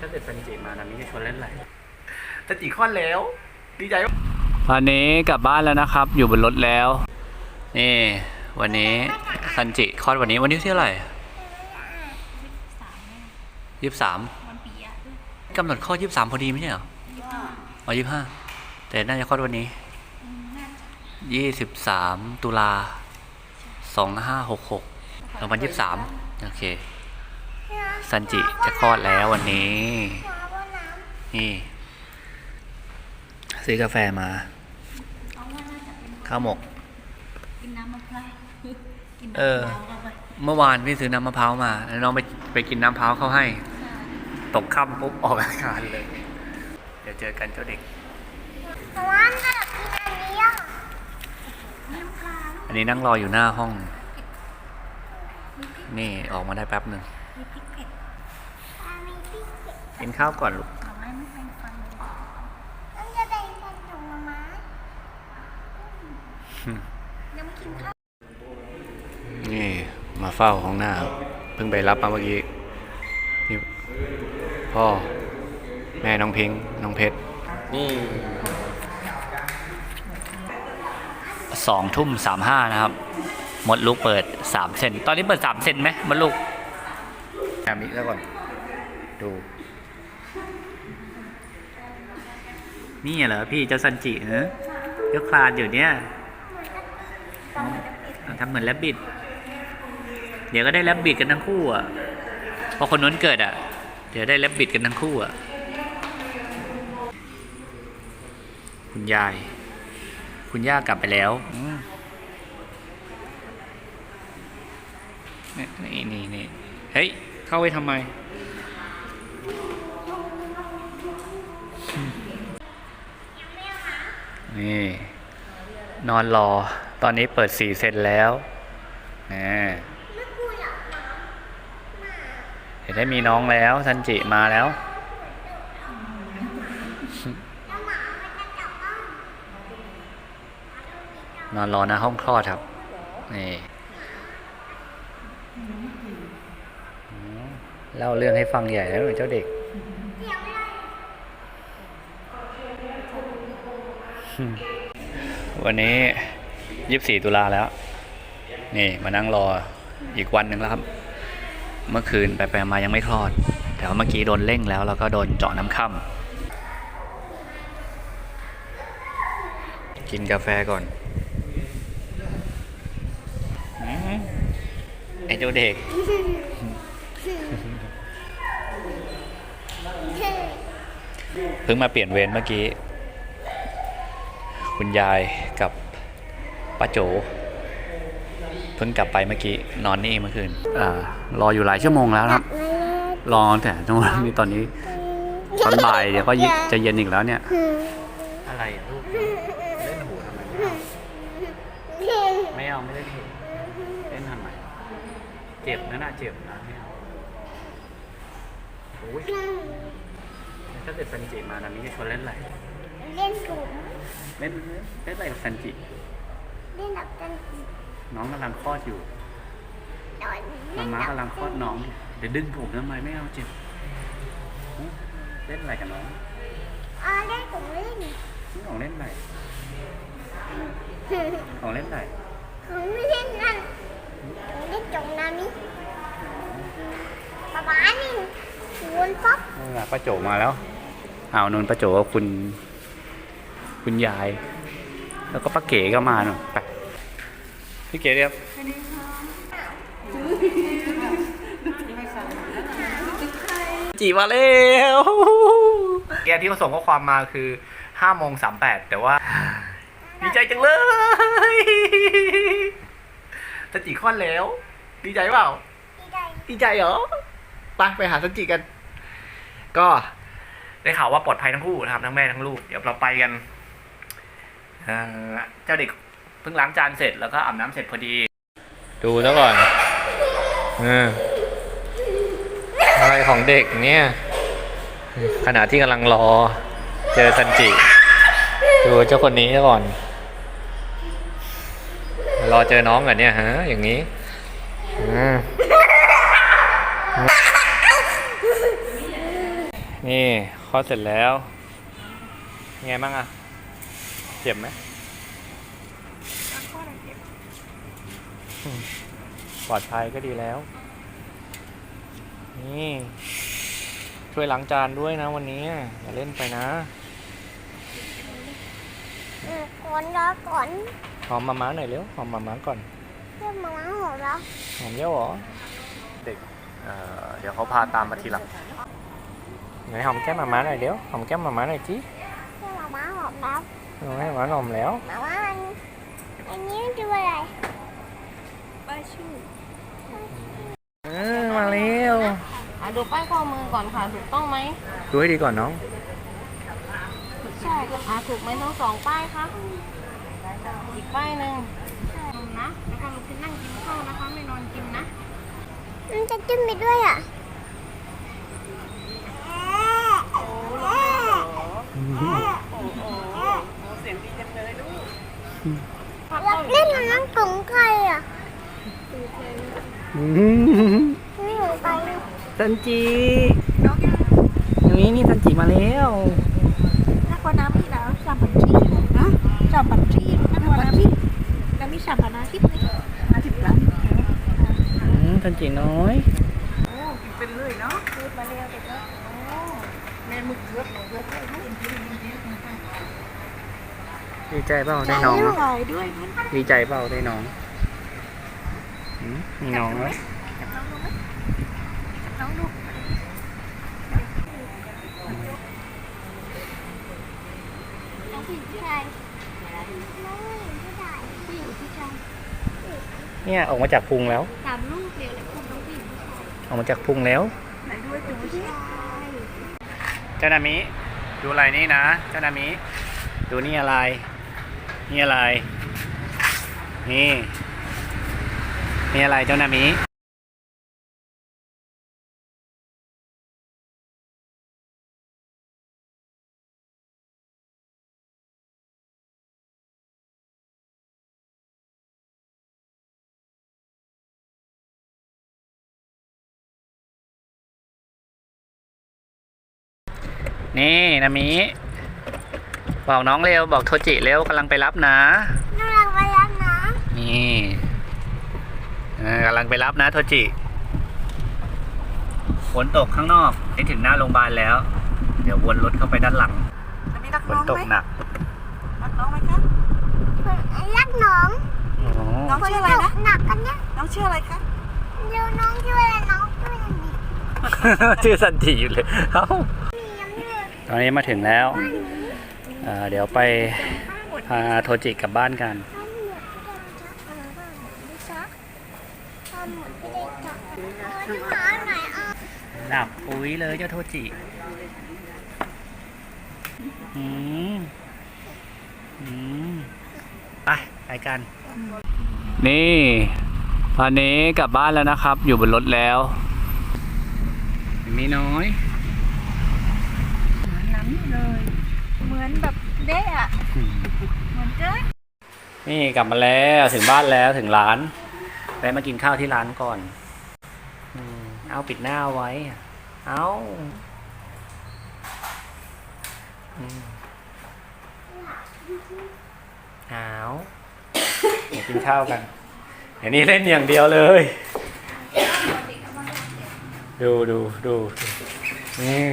ถ้าเกิดซันจิมานามิจะชวนเล่นอะไรซันจิคลอดแล้ว ดีใจปะวันนี้กลับบ้านแล้วนะครับ อยู่บนรถแล้ว นี่ วันนี้ซันจิคลอดวันนี้วันนี้ที่เท่าไหร่ยี่สิบสามกำหนดคลอดยี่สิบสามพอดีไม่ใช่เหรออ๋อยี่สิบห้าแต่น่าจะคลอดวันนี้ยี่สิบสามตุลาสองห้าหกหกสองพันยี่สิบสามโอเค ซันจิจะคลอดแล้ววันนี้ นี่ ซื้อกาแฟมา ข้าวหมก กินน้ำมะพร้าวกินเออน้ำมะพร้าวเข้าไปเมื่อวานพี่ซื้อน้ำมะพร้าวมา แล้วน้องไปไปกินน้ำมะพร้าวเขาให้ ตกค่ำปุ๊บออกอาการเลย เดี๋ยวเจอกันเจ้าเด็กแต่ว่าน่าจะกินอันนี้อะน้ำปลาอันนี้นั่งรออยู่หน้าห้อง นี่ออกมาได้แป๊บหนึ่ง มีพริกเผ็ดปลามีพริกเผ็ด กินข้าวก่อนลูกเอาไว้ไม่เป็นฟันต้องจะได้ฟันถุงมาม้ายังไม่กินข้าวนี่มาเฝ้าห้องหน้า เพิ่งไปรับมาเมื่อกี้นี่พ่อ แม่น้องพิงค์น้องเพชร นี่สองทุ่มสามห้านะครับหมดลูกเปิดสามเซน ตอนนี้เปิดสามเซนไหมหมดลูกแอมนี้แล้วก่อน ดู นี่เหรอพี่เจ้าซันจิเนอยกคลานอยู่เนี่ยทำเหมือนแรบบิด เดี๋ยวก็ได้แรบบิดกันทั้งคู่อะ พอคนนู้นเกิดอะ เดี๋ยวได้แรบบิดกันทั้งคู่อะ คุณยาย คุณย่ากลับไปแล้วนี่นี่นี่เฮ้ย เข้าไปทำไม นี่นอนรอ ตอนนี้เปิดสี่เซนแล้วนี่เห็นได้มีน้องแล้วซันจิมาแล้ว นอนรอน้าห้องคลอดครับ นี่เล่าเรื่องให้ฟังใหญ่แล้วเจ้าเด็ก วันนี้ยี่สี่ตุลาแล้ว นี่มานั่งรออีกวันหนึ่งแล้วครับ เมื่อคืนไปไปมายังไม่คลอด แต่ว่าเมื่อกี้โดนเร่งแล้ว แล้วก็โดนเจาะน้ำค่ำกินกาแฟก่อนไอ้เจ้าเด็กเพิ่งมาเปลี่ยนเวรเมื่อกี้ คุณยายกับป้าโจ เพิ่งกลับไปเมื่อกี้นอนนี่เมื่อคืนอ่ารออยู่หลายชั่วโมงแล้วนะครับ รอตั้งแต่ตรงนี้ตอนนี้ตอนบ่ายเดี๋ยวก็ยิจะเย็นอีกแล้วเนี่ย อะไรอะลูกเล่นหูทำไมไม่เอาไม่เอาไม่เล่นหูเล่นทำไมเจ็บนะน่ะเจ็บนะไม่เอาโอ้ยถ้าเกิดซันจิมานามิจะชวนเล่นอะไรเล่นถุง เล่นเล่นอะไรกับซันจิเล่นดับกันน้องกำลังคลอดอยู่นอนมาม่ากำลังคลอดน้องอยู่เดี๋ยวดึงผมทำไมไม่เอาเจ็บหึเล่นอะไรกับน้องอ๋อเล่นถุงเล่นนี่ของเล่นอะไรของเล่นอะไรของเล่นนั่นของเล่นจงน้ำนี่ป๊าป๊านี่วนป๊อปนี่นล่ะป้าโจมาแล้วอ้าวนนป้าโจกับคุณ คุณยาย แล้วก็ป้าเก๋ก็มาหน่อยไปพี่เก๋เรียบจีมาแล้วแกที่เขาส่งข้อความมาคือห้าโมงสามแปดแต่ว่าดีใจจังเลยสันจิคลอดแล้ว ดีใจเปล่าดีใจดีใจเหรอไปไปหาสันจิกัน ก็ได้ข่าวว่าปลอดภัยทั้งคู่นะครับทั้งแม่ทั้งลูก เดี๋ยวเราไปกัน เจ้าเด็กเพิ่งล้างจานเสร็จแล้วก็อาบน้ำเสร็จพอดี ดูซะก่อนออะไรของเด็กเนี่ย ขณะที่กำลังรอ เจอซันจิ ดูเจ้าคนนี้ซะก่อน รอเจอน้องเหรอเนี่ยฮะ อย่างนี้นี่คลอเสร็จแล้ว ไงบ้างอะ เจ็บไหมอืมปลอดภัยก็ดีแล้ว นี่ ช่วยล้างจานด้วยนะวันนี้ อย่าเล่นไปนะอืมก่อนรอก่อนหอมมาม้าหน่อยเร็วหอมมาม้าก่อนเรื่องมาหอมแล้วหอมเยอะเหรอ เด็กเอ่อเดี๋ยวเขาพาตามมาทีหลังไหนหอมแก้มมาม้าหน่อยเดี๋ยวหอมแก้มมาม้าหน่อยจีเรื่องมาหอมแล้ว เอาให้หมาหอมแล้วมาว่าอันอันนี้คืออะไรเออมาเร็วอะดูป้ายข้อมือก่อนค่ะถูกต้องไหมดูให้ดีก่อนน้อง ใช่อะถูกไหมทั้งสองป้ายคะอีกป้ายหนึ่งนะแล้วก็ลุกขึ้นนั่งกินข้าวนะคะไม่นอนกินนะ มันจะจิ้มไปด้วยอะ อยากเล่นน้ำของใครอะนี่ของใครซันจินี่นี่ซันจิมาแล้ว Ako namin na sa pantry. Ha? Sa pantry. Ano namin? Kami sa panatip ni. Panatip lang. ซันจิน้อยเป็นเลยเนาะพูดมาแล้วเด็กเนาะโอ้แม่มึกเกือบเกือบเลยดี ใจเปล่าได้น้องถ่ายด้วยมันดีใจเปล่าได้น้องหืมมีน้องแล้วจับน้องดูไหมจับน้องดูน้องผู้หญิงผู้ชายน้องผู้หญิงผู้ชายผู้หญิงผู้ชายเนี่ยออกมาจากพุงแล้ว สามลูกเดียวเลยคุณน้องผู้หญิงผู้ชายออกมาจากพุงแล้ว ไหนด้วยดูสิเจ้านามิ ดูอะไรนี่นะ เจ้านามิ ดูนี่อะไร นี่อะไร นี่ นี่อะไรเจ้านามินี่นามิ บอกน้องเร็วบอกโทจิเร็วกำลังไปรับนะน่ารักไปแล้วนะนี่เออกำลังไปรับนะโทจิฝนตกข้างนอกให้ถึงหน้าโรงพยาบาลแล้ว เดี๋ยววนรถเข้าไปด้านหลังอันนี้รักฝน้นองตกไหมหนักรักน้องไหมคะรักน้องโอ้โหน้องชื่ออะไรนะหนักกันเนี่ยน้องชื่ออะไรคะเดี๋ยวน้องช่วยน้องช่วยหน่อยดิชื่อสันติอยู่เลยเอ้ามีน้ำเลือดตอนนี้มาถึงแล้ว เดี๋ยวไปพาโทจิกลับบ้านกันน้ำเลือดไม่ได้จับปุ๋ยเลยเจ้าโทจิอืมอืมไปไปกัน นี่ตอนนี้กลับบ้านแล้วนะครับ อยู่บนรถแล้วมีน้อยน้ำเลย อนแบบเด้อะเหมือนเจ้ยนี่กลับมาแล้วถึงบ้านแล้วถึงร้านไปมากินข้าวที่ร้านก่อนอืมเอาปิดหน้าไว้ เอาอืมเอาเดี๋ยวกินข้าวกันเดี๋ยวนี้เล่นอย่างเดียวเลย ดูดูดูนี่